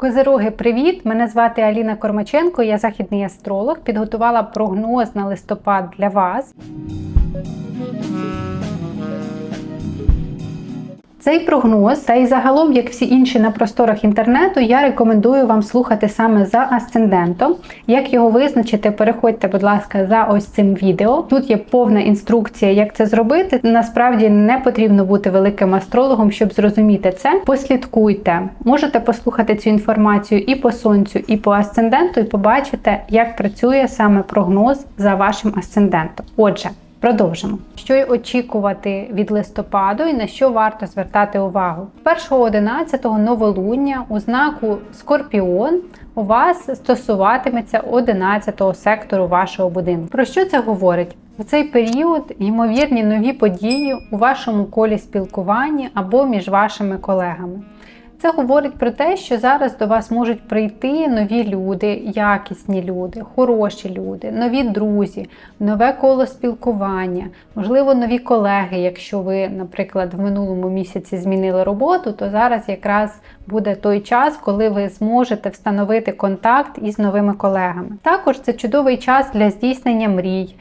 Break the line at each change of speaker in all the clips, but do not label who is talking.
Козироги, привіт! Мене звати Аліна Кормаченко, я західний астролог. Підготувала прогноз на листопад для вас. Цей прогноз, та й загалом, як всі інші на просторах інтернету, я рекомендую вам слухати саме за асцендентом. Як його визначити, переходьте, будь ласка, за ось цим відео. Тут є повна інструкція, як це зробити. Насправді не потрібно бути великим астрологом, щоб зрозуміти це. Послідкуйте, можете послухати цю інформацію і по сонцю, і по асценденту, і побачите, як працює саме прогноз за вашим асцендентом. Отже. Продовжимо. Що й очікувати від листопаду і на що варто звертати увагу. 1.11 новолуння у знаку Скорпіон у вас стосуватиметься 11 сектору вашого будинку. Про що це говорить? В цей період ймовірні нові події у вашому колі спілкування або між вашими колегами. Це говорить про те, що зараз до вас можуть прийти нові люди, якісні люди, хороші люди, нові друзі, нове коло спілкування, можливо, нові колеги. Якщо ви, наприклад, в минулому місяці змінили роботу, то зараз якраз буде той час, коли ви зможете встановити контакт із новими колегами. Також це чудовий час для здійснення мрій.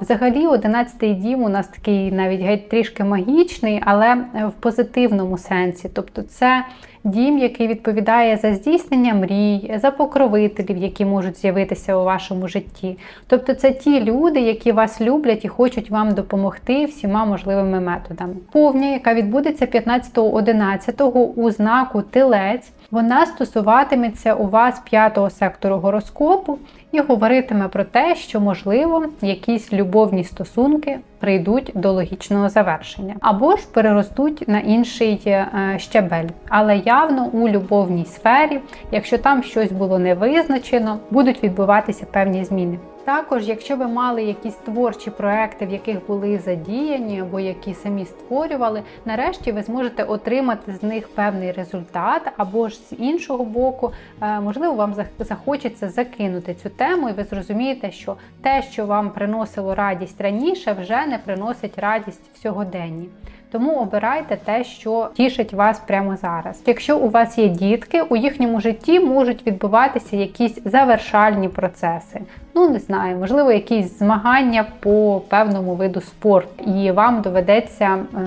Взагалі, 11-й дім у нас такий навіть геть трішки магічний, але в позитивному сенсі. Тобто, це дім, який відповідає за здійснення мрій, за покровителів, які можуть з'явитися у вашому житті. Тобто, це ті люди, які вас люблять і хочуть вам допомогти всіма можливими методами. Повня, яка відбудеться 15.11 у знаку Телець. Вона стосуватиметься у вас п'ятого сектору гороскопу і говоритиме про те, що, можливо, якісь любовні стосунки прийдуть до логічного завершення, або ж переростуть на інший е, щабель. Але явно у любовній сфері, якщо там щось було не визначено, будуть відбуватися певні зміни. Також, якщо ви мали якісь творчі проекти, в яких були задіяні або які самі створювали, нарешті ви зможете отримати з них певний результат, або ж з іншого боку, е, можливо, вам захочеться закинути цю тему, і ви зрозумієте, що те, що вам приносило радість раніше, вже не приносить радість в сьогоденні. Тому обирайте те, що тішить вас прямо зараз. Якщо у вас є дітки, у їхньому житті можуть відбуватися якісь завершальні процеси. Ну, не знаю, можливо, якісь змагання по певному виду спорту, і вам доведеться е,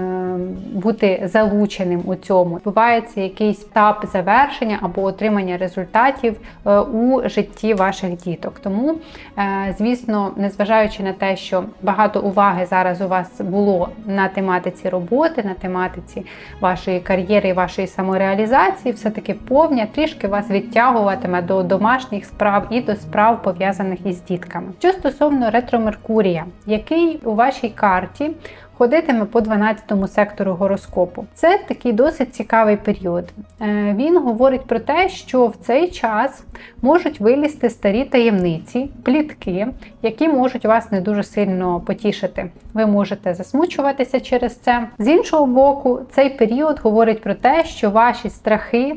бути залученим у цьому. Відбувається якийсь етап завершення або отримання результатів е, у житті ваших діток. Тому, е, звісно, незважаючи на те, що багато уваги зараз у вас було на тематиці роботи, на тематиці вашої кар'єри і вашої самореалізації, все-таки повня трішки вас відтягуватиме до домашніх справ і до справ пов'язаних із з дітками. Що стосовно ретро Меркурія, який у вашій карті ходитиме по 12 сектору гороскопу. Це такий досить цікавий період. Е, він говорить про те, що в цей час можуть вилізти старі таємниці, плітки, які можуть вас не дуже сильно потішити. Ви можете засмучуватися через це. З іншого боку, цей період говорить про те, що ваші страхи,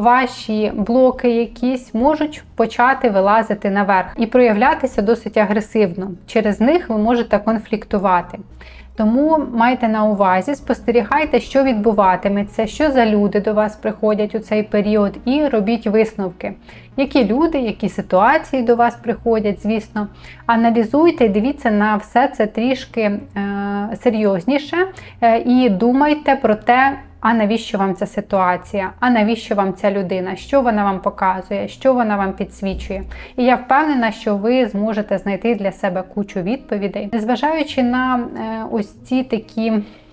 ваші блоки якісь можуть почати вилазити наверх і проявлятися досить агресивно. Через них ви можете конфліктувати. Тому майте на увазі, спостерігайте, що відбуватиметься, що за люди до вас приходять у цей період, і робіть висновки. Які люди, які ситуації до вас приходять, звісно. Аналізуйте дивіться на все це трішки е, серйозніше е, і думайте про те, а навіщо вам ця ситуація? А навіщо вам ця людина? Що вона вам показує, що вона вам підсвічує? І я впевнена, що ви зможете знайти для себе кучу відповідей, незважаючи на е, ось ці такі.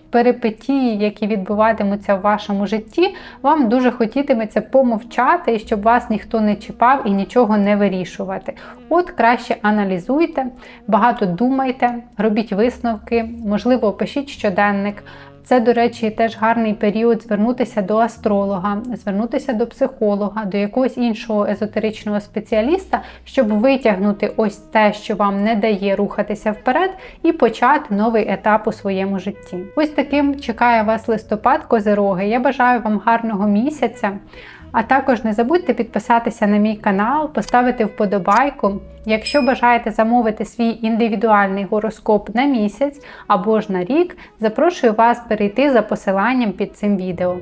Перипетії, які відбуватимуться в вашому житті, вам дуже хотітиметься помовчати, і щоб вас ніхто не чіпав і нічого не вирішувати. От краще аналізуйте, багато думайте, робіть висновки, можливо, пишіть щоденник, це, до речі, теж гарний період звернутися до астролога, звернутися до психолога, до якогось іншого езотеричного спеціаліста, щоб витягнути ось те, що вам не дає рухатися вперед, і почати новий етап у своєму житті. Ось таким чекає вас листопад, козироги. Я бажаю вам гарного місяця. А також не забудьте підписатися на мій канал, поставити вподобайку. Якщо бажаєте замовити свій індивідуальний гороскоп на місяць або ж на рік, запрошую вас перейти за посиланням під цим відео.